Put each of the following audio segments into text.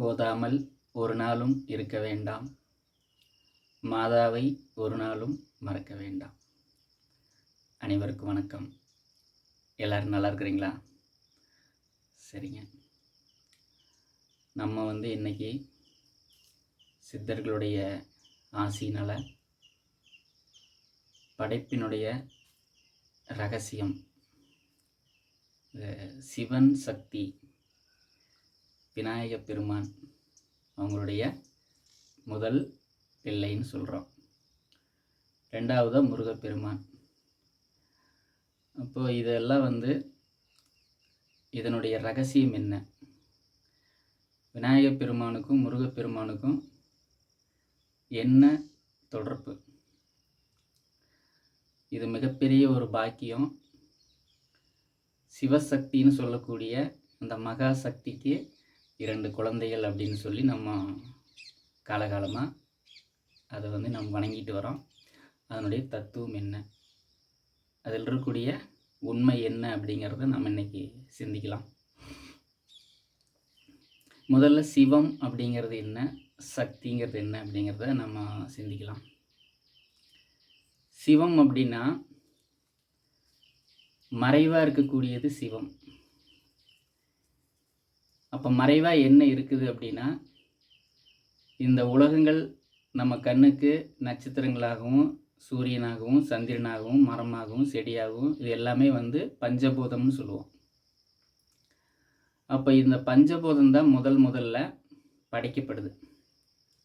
ஓதாமல் ஒரு நாளும் இருக்க வேண்டாம். மாதாவை ஒரு நாளும் மறக்க வேண்டாம். அனைவருக்கும் வணக்கம். எல்லோரும் நல்லா இருக்கிறீங்களா? சரிங்க. நம்ம வந்து இன்னைக்கு சித்தர்களுடைய ஆசியினால் படைப்பினுடைய ரகசியம் இந்த சிவன் சக்தி விநாயக பெருமான் அவங்களுடைய முதல் பிள்ளைன்னு சொல்கிறோம் ரெண்டாவதாக முருகப்பெருமான் அப்போது இதெல்லாம் வந்து இதனுடைய ரகசியம் என்ன? விநாயகப் பெருமானுக்கும் முருகப்பெருமானுக்கும் என்ன தொடர்பு? இது மிகப்பெரிய ஒரு பாக்கியம். சிவசக்தின்னு சொல்லக்கூடிய அந்த மகா சக்திக்கு இரண்டு குழந்தைகள் அப்படின்னு சொல்லி நம்ம காலகாலமாக அதை வந்து நம்ம வணங்கிட்டு வரோம். அதனுடைய தத்துவம் என்ன? அதில் இருக்கக்கூடிய உண்மை என்ன அப்படிங்கிறத நம்ம இன்னைக்கு சிந்திக்கலாம். முதல்ல சிவம் அப்படிங்கிறது என்ன? சக்திங்கிறது என்ன அப்படிங்கிறத நம்ம சிந்திக்கலாம். சிவம் அப்படின்னா மறைவாக இருக்கக்கூடியது சிவம். அப்போ மறைவாக என்ன இருக்குது அப்படின்னா இந்த உலகங்கள் நம்ம கண்ணுக்கு நட்சத்திரங்களாகவும் சூரியனாகவும் சந்திரனாகவும் மரமாகவும் செடியாகவும் இது எல்லாமே வந்து பஞ்சபூதம்னு சொல்லுவோம். அப்போ இந்த பஞ்சபூதம் தான் முதல் முதல்ல படைக்கப்படுது.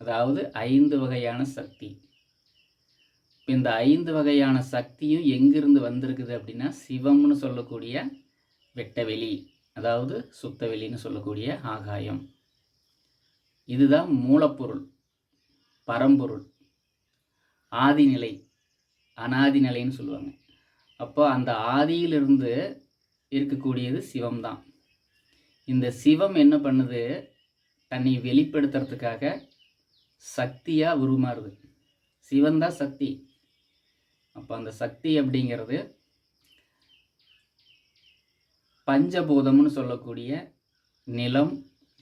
அதாவது ஐந்து வகையான சக்தி. இப்போ இந்த ஐந்து வகையான சக்தியும் எங்கிருந்து வந்திருக்குது அப்படின்னா சிவம்னு சொல்லக்கூடிய வெட்டவெளி. அதாவது சுத்தவெளின்னு சொல்லக்கூடிய ஆகாயம். இதுதான் மூலப்பொருள் பரம்பொருள். ஆதிநிலை அனாதி நிலைன்னு சொல்லுவாங்க. அப்போ அந்த ஆதியிலிருந்து இருக்கக்கூடியது சிவம்தான். இந்த சிவம் என்ன பண்ணுது? தன்னை வெளிப்படுத்துறதுக்காக சக்தியாக உருமாறுது. சிவந்தான் சக்தி. அப்போ அந்த சக்தி அப்படிங்கிறது பஞ்சபூதம்னு சொல்லக்கூடிய நிலம்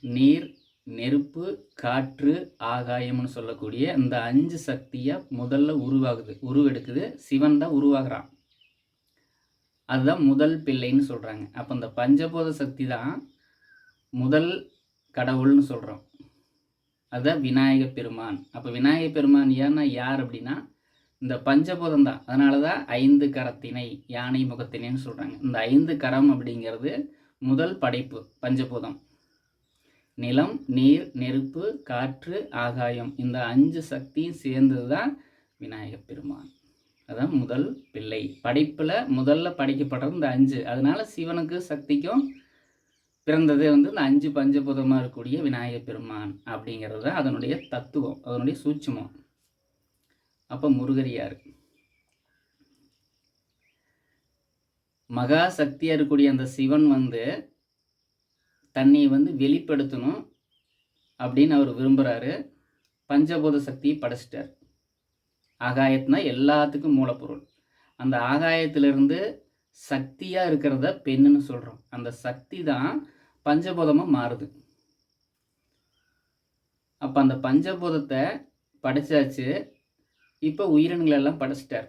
நீர் நெருப்பு காற்று ஆகாயம்னு சொல்லக்கூடிய இந்த அஞ்சு சக்தியாக முதல்ல உருவாகுது உருவெடுக்குது. சிவன் தான் உருவாகிறான். அதுதான் முதல் பிள்ளைன்னு சொல்கிறாங்க அப்போ இந்த பஞ்சபூத சக்தி தான் முதல் கடவுள்னு சொல்கிறோம் அதுதான் விநாயக பெருமான். அப்போ விநாயக பெருமான் ஏன்னா யார் அப்படின்னா இந்த பஞ்சபூதம் தான். அதனால தான் ஐந்து கரத்தினை யானை முகத்தினைன்னு சொல்கிறாங்க இந்த ஐந்து கரம் அப்படிங்கிறது முதல் படைப்பு பஞ்சபூதம். நிலம் நீர் நெருப்பு காற்று ஆகாயம் இந்த அஞ்சு சக்தியும் சேர்ந்தது தான் விநாயகப் பெருமான். அதான் முதல் பிள்ளை. படைப்பில் முதல்ல படைக்கப்படுறது இந்த அஞ்சு. அதனால சிவனுக்கு சக்திக்கும் பிறந்தது வந்து இந்த அஞ்சு பஞ்சபூதமாக இருக்கக்கூடிய விநாயகப் பெருமான் அப்படிங்கிறது தான் அதனுடைய தத்துவம் அதனுடைய சூட்சமம். அப்போ முருகர் யார்? மகா சக்தியாக இருக்கக்கூடிய அந்த சிவன் வந்து தன்னை வந்து வெளிப்படுத்தணும் அப்படின்னு அவர் விரும்புகிறாரு பஞ்சபூத சக்தியை படைச்சிட்டார். ஆகாயத்துனா எல்லாத்துக்கும் மூலப்பொருள். அந்த ஆகாயத்திலிருந்து சக்தியாக இருக்கிறத பெண்ணுன்னு சொல்கிறோம் அந்த சக்தி தான் பஞ்சபூதமாக மாறுது. அப்போ அந்த பஞ்சபூதத்தை படைச்சாச்சு. இப்போ உயிரினங்கள் எல்லாம் படைச்சிட்டார்.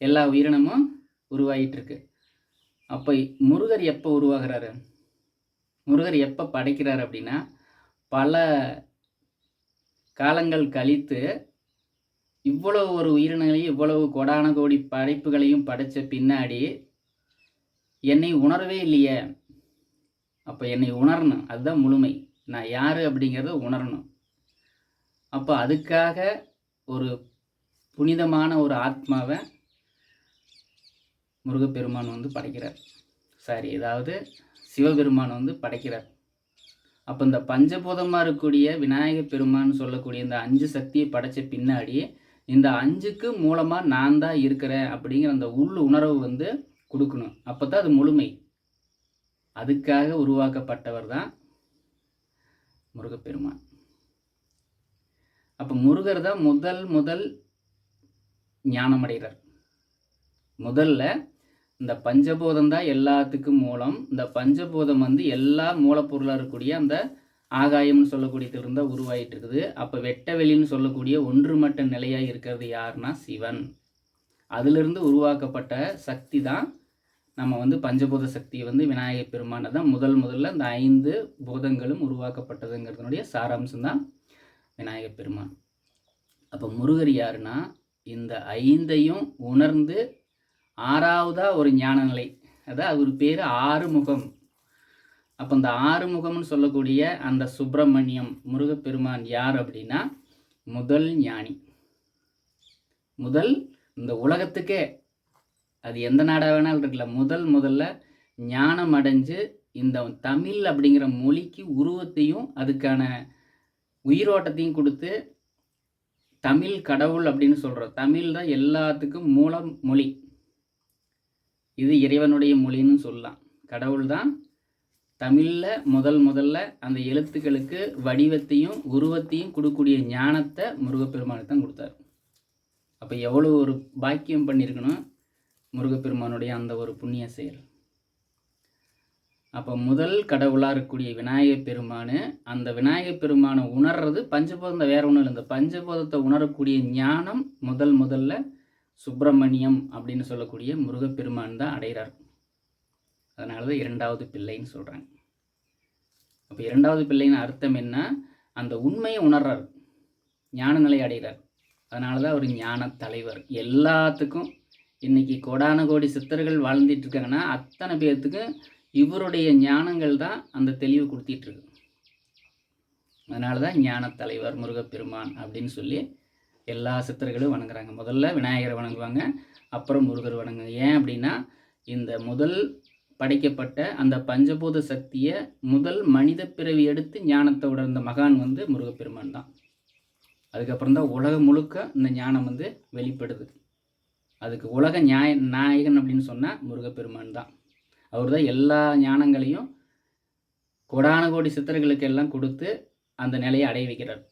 எல்லா உயிரினமும் உருவாகிட்டு இருக்கு அப்போ முருகர் எப்போ உருவாகிறாரு? முருகர் எப்போ படைக்கிறார் அப்படின்னா பல காலங்கள் கழித்து இவ்வளவு ஒரு உயிரினங்களையும் இவ்வளவு கொடான கோடி படைப்புகளையும் படைத்த பின்னாடி என்னை உணரவே இல்லையே. அப்போ என்னை உணரணும். அதுதான் முழுமை. நான் யார் அப்படிங்கிறத உணரணும். அப்போ அதுக்காக ஒரு புனிதமான ஒரு ஆத்மாவை முருகப்பெருமான் வந்து படைக்கிறார். சாரி ஏதாவது சிவபெருமான் வந்து படைக்கிறார். அப்போ இந்த பஞ்சபூதமாக இருக்கக்கூடிய விநாயக பெருமான் சொல்லக்கூடிய இந்த அஞ்சு சக்தியை படைத்த பின்னாடி இந்த அஞ்சுக்கு மூலமாக நான் தான் இருக்கிறேன் அப்படிங்கிற அந்த உள் உணர்வு வந்து கொடுக்கணும். அப்போ தான் அது முழுமை. அதுக்காக உருவாக்கப்பட்டவர் தான் முருகப்பெருமான். அப்போ முருகர் தான் முதல் முதல் ஞானமடைகிறார். முதல்ல இந்த பஞ்சபூதம் தான் எல்லாத்துக்கும் மூலம் இந்த பஞ்சபூதம் வந்து எல்லா மூலப்பொருளாக இருக்கக்கூடிய அந்த ஆகாயம்னு சொல்லக்கூடியதுலேருந்து தான் உருவாயிட்டு இருக்குது. அப்போ வெட்ட வெளின்னு சொல்லக்கூடிய ஒன்றுமட்ட நிலையாக இருக்கிறது யாருன்னா சிவன். அதிலிருந்து உருவாக்கப்பட்ட சக்தி தான் நம்ம வந்து பஞ்சபூத சக்தியை வந்து விநாயகர் பெருமானை தான் முதல் முதல்ல இந்த ஐந்து பூதங்களும் உருவாக்கப்பட்டதுங்கிறதுனுடைய சாராம்சம் தான் விநாயகர் பெருமான். அப்போ முருகர் யாருன்னா இந்த ஐந்தையும் உணர்ந்து ஆறாவதா ஒரு ஞான நிலை அதான் அவர் பேர் ஆறுமுகம். அப்போ இந்த ஆறுமுகம்னு சொல்லக்கூடிய அந்த சுப்பிரமணியம் முருகப்பெருமான் யார் அப்படின்னா முதல் ஞானி. முதல் இந்த உலகத்துக்கே அது எந்த நாடாக வேணாலும் இருக்கல முதல் முதல்ல ஞானம் அடைஞ்சு இந்த தமிழ் அப்படிங்கிற மொழிக்கு உருவத்தையும் அதுக்கான உயிரோட்டத்தையும் கொடுத்து தமிழ் கடவுள் அப்படின்னு சொல்கிறோம் தமிழ் தான் எல்லாத்துக்கும் மூல மொழி. இது இறைவனுடைய மொழின்னு சொல்லலாம். கடவுள் தான் தமிழில் முதல் முதல்ல அந்த எழுத்துக்களுக்கு வடிவத்தையும் உருவத்தையும் கொடுக்கக்கூடிய ஞானத்தை முருகப்பெருமானுக்கு தான் கொடுத்தாரு. அப்போ எவ்வளோ ஒரு பாக்கியம் பண்ணியிருக்கணும் முருகப்பெருமானுடைய அந்த ஒரு புண்ணிய செயல். அப்போ முதல் கடவுளாக இருக்கக்கூடிய விநாயகர் பெருமான் அந்த விநாயகப் பெருமானை உணர்றது பஞ்சபோதம். வேற ஒன்றும் இல்லை. இந்த பஞ்சபோதத்தை உணரக்கூடிய ஞானம் முதல் முதல்ல சுப்பிரமணியம் அப்படின்னு சொல்லக்கூடிய முருகப்பெருமான் தான் அடைகிறார். அதனால தான் இரண்டாவது பிள்ளைன்னு சொல்கிறாங்க அப்போ இரண்டாவது பிள்ளைன்னு அர்த்தம் என்ன? அந்த உண்மையை உணர்றார். ஞான நிலை அடைகிறார். அதனால தான் அவர் ஞான தலைவர். எல்லாத்துக்கும் இன்றைக்கி கோடான கோடி சித்தர்கள் வாழ்ந்துட்டு இருக்காங்கன்னா அத்தனை பேர்த்துக்கும் இவருடைய ஞானங்கள் தான் அந்த தெளிவு கொடுத்திட்ருக்கு அதனால தான் ஞான தலைவர் முருகப்பெருமான் அப்படின்னு சொல்லி எல்லா சித்தர்களும் வணங்குறாங்க. முதல்ல விநாயகரை வணங்குவாங்க அப்புறம் முருகர் வணங்குங்க ஏன் அப்படின்னா இந்த முதல் படைக்கப்பட்ட அந்த பஞ்சபூத சக்தியை முதல் மனித பிறவி எடுத்து ஞானத்தை உணர்ந்த மகான் வந்து முருகப்பெருமான் தான். அதுக்கப்புறம் தான் உலகம் முழுக்க இந்த ஞானம் வந்து வெளிப்படுது. அதுக்கு உலக நியாய நாயகன் அப்படின்னு சொன்னால் முருகப்பெருமான் தான். அவர் தான் எல்லா ஞானங்களையும் கோடான கோடி சித்தர்களுக்கு எல்லாம் கொடுத்து அந்த நிலையை அடைய வைக்கிறார்.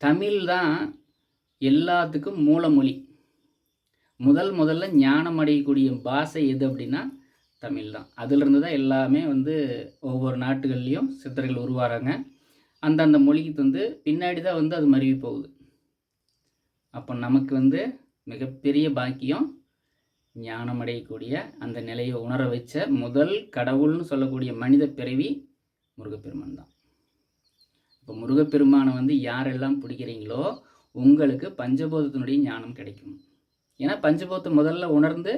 தமிழ் தான் எல்லாத்துக்கும் மூலமொழி. முதல் முதல்ல ஞானம் அடையக்கூடிய பாஷை எது அப்படின்னா தமிழ் தான். அதிலிருந்து தான் எல்லாமே வந்து ஒவ்வொரு நாட்டுகள்லேயும் சித்தர்கள் உருவாகிறாங்க அந்தந்த மொழிக்கு வந்து பின்னாடி தான் வந்து அது மருவி போகுது. அப்போ நமக்கு வந்து மிகப்பெரிய பாக்கியம் ஞானம் அடையக்கூடிய அந்த நிலையை உணர வச்ச முதல் கடவுள்னு சொல்லக்கூடிய மனித பிறவி முருகப்பெருமான் தான். இப்போ முருகப்பெருமானை வந்து யாரெல்லாம் பிடிக்கிறீங்களோ உங்களுக்கு பஞ்சபோதத்தினுடைய ஞானம் கிடைக்கும். ஏன்னா பஞ்சபோதத்தை முதல்ல உணர்ந்து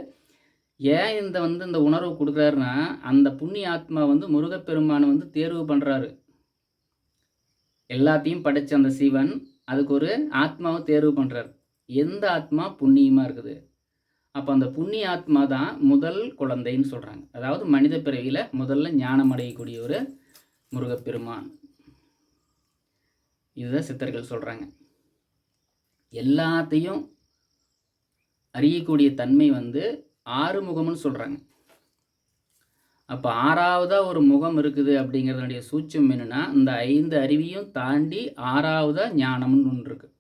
ஏன் இந்த வந்து இந்த உணர்வு கொடுக்குறாருன்னா அந்த புண்ணிய ஆத்மா வந்து முருகப்பெருமானை வந்து தேர்வு பண்ணுறாரு எல்லாத்தையும் படைத்த அந்த சிவன் அதுக்கு ஒரு ஆத்மாவை தேர்வு பண்ணுறார் எந்த ஆத்மா புண்ணியமாக இருக்குது? அப்போ அந்த புண்ணிய ஆத்மா தான் முதல் குழந்தைன்னு சொல்கிறாங்க அதாவது மனித பிறவியில் முதல்ல ஞானம் அடையக்கூடிய ஒரு முருகப்பெருமான். இதுதான் சித்தர்கள் சொல்கிறாங்க எல்லாத்தையும் அறியக்கூடிய தன்மை வந்து ஆறுமுகம்னு சொல்கிறாங்க அப்போ ஆறாவதாக ஒரு முகம் இருக்குது அப்படிங்கிறதுனுடைய சூட்சம் என்னென்னா இந்த ஐந்து அறிவியும் தாண்டி ஆறாவதாக ஞானம்னு ஒன்று இருக்குது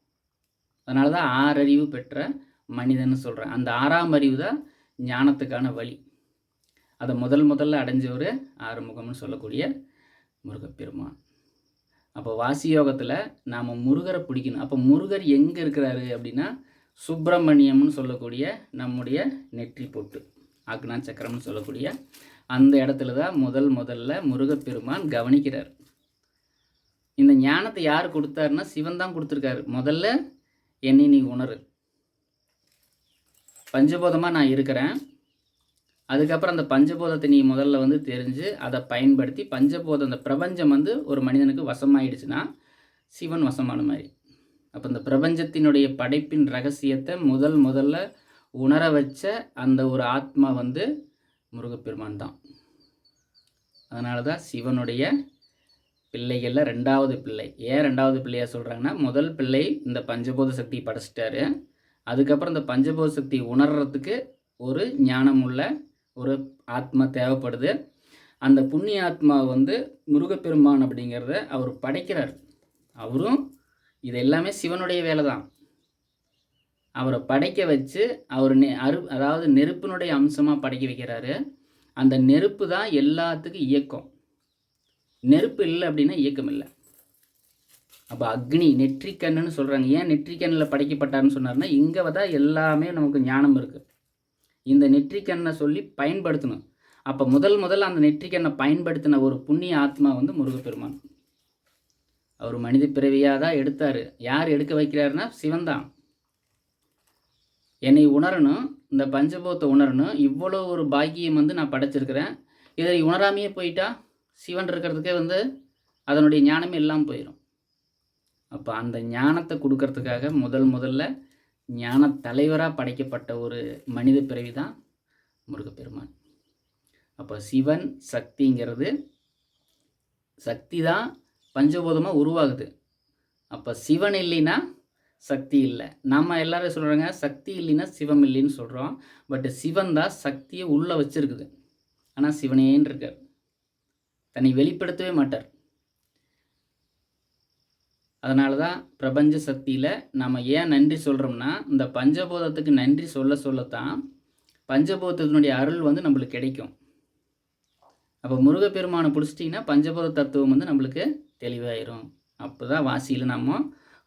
அதனால தான் ஆறறிவு பெற்ற மனிதன்னு சொல்கிறேன் அந்த ஆறாம் அறிவு தான் ஞானத்துக்கான வழி. அதை முதல் முதல்ல அடைஞ்சவர் ஆறுமுகம்னு சொல்லக்கூடிய முருகப்பெருமான். அப்போ வாசி யோகத்தில் நாம் முருகரை பிடிக்கணும். அப்போ முருகர் எங்கே இருக்கிறாரு அப்படின்னா சுப்பிரமணியம்னு சொல்லக்கூடிய நம்முடைய நெற்றி பொட்டு ஆக்னா சக்கரம்னு சொல்லக்கூடிய அந்த இடத்துல தான் முதல் முதல்ல முருகப்பெருமான் கவனிக்கிறார். இந்த ஞானத்தை யார் கொடுத்தாருன்னா சிவன் தான் கொடுத்துருக்காரு. முதல்ல என்னை நீ உணரு. பஞ்சபோதமாக நான் இருக்கிறேன். அதுக்கப்புறம் அந்த பஞ்சபோதத்தை நீ முதல்ல வந்து தெரிஞ்சு அதை பயன்படுத்தி பஞ்சபோதம் அந்த பிரபஞ்சம் வந்து ஒரு மனிதனுக்கு வசமாயிடுச்சுன்னா சிவன் வசமான மாதிரி. அப்போ இந்த பிரபஞ்சத்தினுடைய படைப்பின் ரகசியத்தை முதல் முதல்ல உணர வச்ச அந்த ஒரு ஆத்மா வந்து முருகப்பெருமான் தான். அதனால தான் சிவனுடைய பிள்ளைகளில் ரெண்டாவது பிள்ளை. ஏன் ரெண்டாவது பிள்ளையாக சொல்கிறாங்கன்னா முதல் பிள்ளை இந்த பஞ்சபோத சக்தி படைச்சிட்டாரு. அதுக்கப்புறம் இந்த பஞ்சபோத சக்தி உணர்றதுக்கு ஒரு ஞானம் உள்ள ஒரு ஆத்மா தேவைப்படுது. அந்த புண்ணிய ஆத்மா வந்து முருகப்பெருமான் அப்படிங்கிறத அவர் படைக்கிறார். அவரும் இது எல்லாமே சிவனுடைய வேலை தான் அவரை படைக்க வச்சு அவர் நெ அரு அதாவது நெருப்பினுடைய அம்சமாக படைக்க வைக்கிறாரு. அந்த நெருப்பு தான் எல்லாத்துக்கும் இயக்கம். நெருப்பு இல்லை அப்படின்னா இயக்கம் இல்லை அப்போ அக்னி நெற்றிக்கண்ணுன்னு சொல்கிறாங்க ஏன் நெற்றிக்கண்ணில் படைக்கப்பட்டார்னு சொன்னார்னா இங்கே தான் எல்லாமே நமக்கு ஞானம் இருக்குது இந்த நெற்றிக்கண்ணை சொல்லி பயன்படுத்தணும். அப்போ முதல் முதல்ல அந்த நெற்றிக்கண்ணை பயன்படுத்தின ஒரு புண்ணிய ஆத்மா வந்து முருகப்பெருமான். அவர் மனித பிறவியாக தான் எடுத்தார். யார் எடுக்க வைக்கிறாருன்னா சிவன்தான். என்னை உணரணும் இந்த பஞ்சபூத்தை உணரணும். இவ்வளோ ஒரு பாக்கியம் வந்து நான் படைச்சிருக்கிறேன். இதை உணராமையே போயிட்டா சிவன் இருக்கிறதுக்கே வந்து அதனுடைய ஞானமே எல்லாம் போயிடும் அப்போ அந்த ஞானத்தை கொடுக்கறதுக்காக முதல் முதல்ல ஞான தலைவராக படைக்கப்பட்ட ஒரு மனித பிறவி தான் முருகப்பெருமான். அப்போ சிவன் சக்திங்கிறது சக்தி தான் பஞ்சபூதமாக உருவாகுது. அப்போ சிவன் இல்லைன்னா சக்தி இல்லை. நம்ம எல்லாரும் சொல்கிறாங்க சக்தி இல்லைன்னா சிவம் இல்லைன்னு சொல்கிறோம் பட் சிவன் தான் சக்தியை உள்ளே வச்சுருக்குது. ஆனால் சிவனேன்னு இருக்கார். தன்னை வெளிப்படுத்தவே மாட்டார். அதனால தான் பிரபஞ்ச சக்தியில் நம்ம ஏன் நன்றி சொல்கிறோம்னா இந்த பஞ்சபூதத்துக்கு நன்றி சொல்ல சொல்லத்தான் பஞ்சபூதத்தினுடைய அருள் வந்து நம்மளுக்கு கிடைக்கும். அப்போ முருகப்பெருமானை பிடிச்சிட்டிங்கன்னா பஞ்சபூத தத்துவம் வந்து நம்மளுக்கு தெளிவாயிரும். அப்போ தான் வாசியில் நம்ம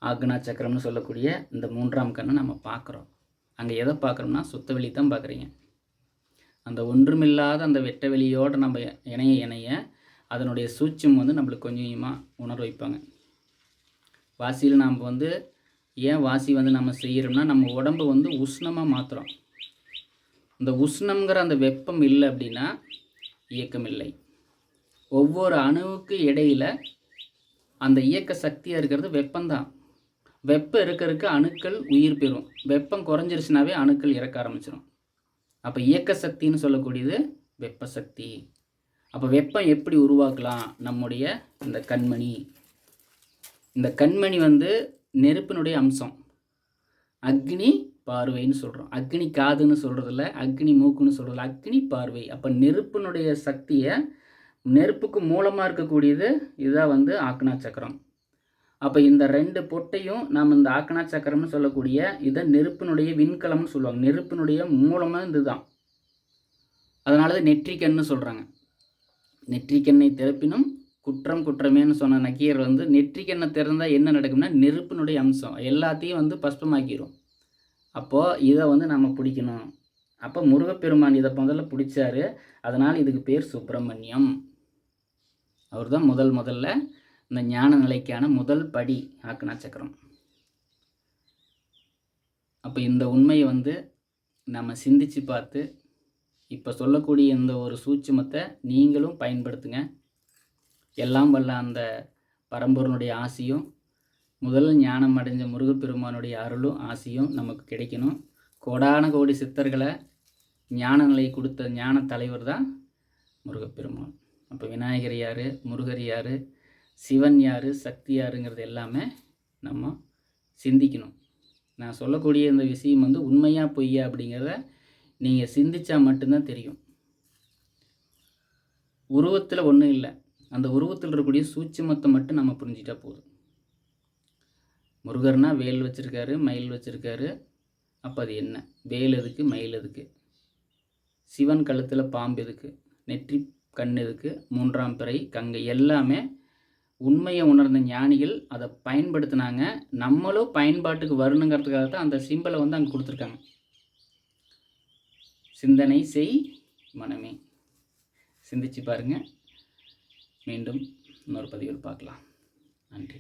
ஆக்னா சக்கரம்னு சொல்லக்கூடிய இந்த மூன்றாம் கண்ணை நம்ம பார்க்குறோம். அங்கே எதை பார்க்குறோம்னா சுத்த வெளி தான் பார்க்குறீங்க. அந்த ஒன்றுமில்லாத அந்த வெட்ட வெளியோடு நம்ம இணைய இணைய அதனுடைய சூட்சம் வந்து நம்மளுக்கு கொஞ்சம் கொஞ்சமாக உணர வைப்பாங்க. வாசியில் நாம் வந்து ஏன் வாசி வந்து நம்ம செய்கிறோம்னா நம்ம உடம்பு வந்து உஷ்ணமாக மாற்றுறோம் இந்த உஷ்ணங்கிற அந்த வெப்பம் இல்லை அப்படின்னா இயக்கம் இல்லை ஒவ்வொரு அணுவுக்கு இடையில அந்த இயக்க சக்தியாக இருக்கிறது வெப்பம்தான். வெப்பம் இருக்க இருக்க அணுக்கள் உயிர் பெறும். வெப்பம் குறைஞ்சிருச்சுனாவே அணுக்கள் இறக்க ஆரம்பிச்சிடும் அப்போ இயக்க சக்தின்னு சொல்லக்கூடியது வெப்ப சக்தி. அப்போ வெப்பம் எப்படி உருவாக்கலாம்? நம்முடைய இந்த கண்மணி. இந்த கண்மணி வந்து நெருப்பினுடைய அம்சம். அக்னி பார்வைன்னு சொல்கிறோம் அக்னி காதுன்னு சொல்கிறதில்ல அக்னி மூக்குன்னு சொல்கிறதில்ல அக்னி பார்வை. அப்போ நெருப்பினுடைய சக்தியை நெருப்புக்கு மூலமாக இருக்கக்கூடியது இதுதான் வந்து ஆக்னா சக்கரம். அப்போ இந்த ரெண்டு பொட்டையும் நாம் இந்த ஆக்னா சக்கரம்னு சொல்லக்கூடிய இதை நெருப்பினுடைய விண்கலம்னு சொல்லுவாங்க. நெருப்பினுடைய மூலமாக இதுதான். அதனால தான் நெற்றிக்கண்ணு சொல்கிறாங்க நெற்றிக்கண்ணை திறப்பினும் குற்றம் குற்றமேன்னு சொன்ன நக்கீர் வந்து நெற்றிக்கண்ணை திறந்தால் என்ன நடக்கும்னா நெருப்பினுடைய அம்சம். எல்லாத்தையும் வந்து பஸ்பமாக்கிடும் அப்போது இதை வந்து நம்ம பிடிக்கணும். அப்போ முருகப்பெருமான் இதை முதல்ல பிடிச்சாரு. அதனால் இதுக்கு பேர் சுப்பிரமணியம். அவர் தான் முதல் முதல்ல இந்த ஞான நிலைக்கான முதல் படி ஆக்கனா சக்கரம். அப்போ இந்த உண்மையை வந்து நம்ம சிந்திச்சு பார்த்து இப்போ சொல்லக்கூடிய இந்த ஒரு சூட்சுமத்தை நீங்களும் பயன்படுத்துங்க. எல்லாம் வல்ல அந்த பரம்பொருளுடைய ஆசையும் முதல் ஞானம் அடைஞ்ச முருகப்பெருமானுடைய அருளும் ஆசையும் நமக்கு கிடைக்கணும். கோடான கோடி சித்தர்களை ஞான நிலை கொடுத்த ஞான தலைவர் தான் முருகப்பெருமான். அப்போ விநாயகர் யார் முருகர் யார் சிவன் யார் சக்தி யாருங்கிறது எல்லாமே நம்ம சிந்திக்கணும். நான் சொல்லக்கூடிய இந்த விஷயம் வந்து உண்மையாக பொய்யா அப்படிங்கிறத நீங்கள் சிந்தித்தா மட்டும்தான் தெரியும். உருவத்தில் ஒன்றும் இல்லை. அந்த உருவத்தில் இருக்கக்கூடிய சூட்சமத்தை மட்டும் நம்ம புரிஞ்சிட்டா போதும். முருகர்னா வேல் வச்சுருக்காரு மயில் வச்சுருக்காரு. அப்போ அது என்ன? வேல் எதுக்கு? மயில் எதுக்கு? சிவன் கழுத்தில் பாம்பு எதுக்கு? நெற்றி கண் எதுக்கு? மூன்றாம் பிறை கங்கை எல்லாமே உண்மையை உணர்ந்த ஞானிகள் அதை பயன்படுத்தினாங்க. நம்மளும் பயன்பாட்டுக்கு வரணுங்கிறதுக்காக தான் அந்த சிம்பிளை வந்து அங்கே கொடுத்துருக்காங்க. சிந்தனை செய் மனமே. சிந்திச்சு பாருங்கள் மீண்டும் இன்னொரு பதிவில் பார்க்கலாம். நன்றி.